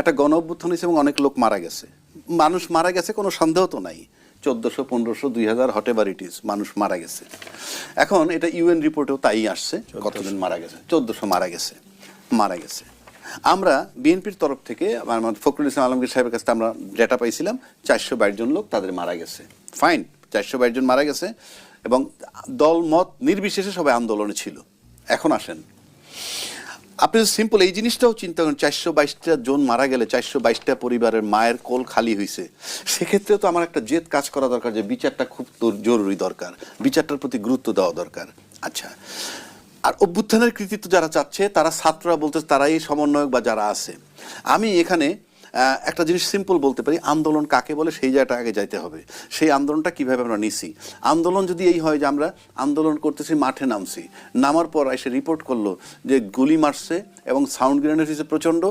একটা গণ অভ্যুত্থান হয়েছে এবং অনেক লোক মারা গেছে। মানুষ মারা গেছে কোনো সন্দেহ তো নাই। চোদ্দোশো পনেরোশো দুই হাজার হটেভার ইট ইজ মানুষ মারা গেছে। এখন এটা ইউএন রিপোর্টেও তাই আসছে কতজন মারা গেছে? চোদ্দোশো মারা গেছে মারা গেছে। আমরা বিএনপির তরফ থেকে আমার আমার ফখরুল ইসলাম আলমগীর সাহেবের কাছে আমরা ডেটা পাইছিলাম চারশো বাইশ জন লোক তাদের মারা গেছে। ফাইন চারশো বাইশ জন মারা গেছে এবং দল মত নির্বিশেষে সবাই আন্দোলনে ছিল। এখন আসেন। আপনি সিম্পল এই জিনিসটাও চিন্তা করেন, চারশো বাইশটা জন মারা গেলে চারশো বাইশটা পরিবারের মায়ের কোল খালি হয়েছে সেক্ষেত্রে তো আমার একটা জেদ কাজ করা দরকার যে বিচারটা খুব জরুরি দরকার, বিচারটার প্রতি গুরুত্ব দেওয়া দরকার। আচ্ছা আর অভ্যুত্থানের কৃতিত্ব যারা চাচ্ছে, তারা ছাত্ররা বলতে তারাই সমন্বয়ক বা যারা আছে। আমি এখানে একটা জিনিস সিম্পল বলতে পারি, আন্দোলন কাকে বলে সেই জায়গাটা আগে যাইতে হবে। সেই আন্দোলনটা কীভাবে আমরা নিছি? আন্দোলন যদি এই হয় যে আমরা আন্দোলন করতেছি, মাঠে নামছি, নামার পর এসে রিপোর্ট করল যে গুলি মারছে এবং সাউন্ড গ্রেনেড হয়েছে প্রচণ্ড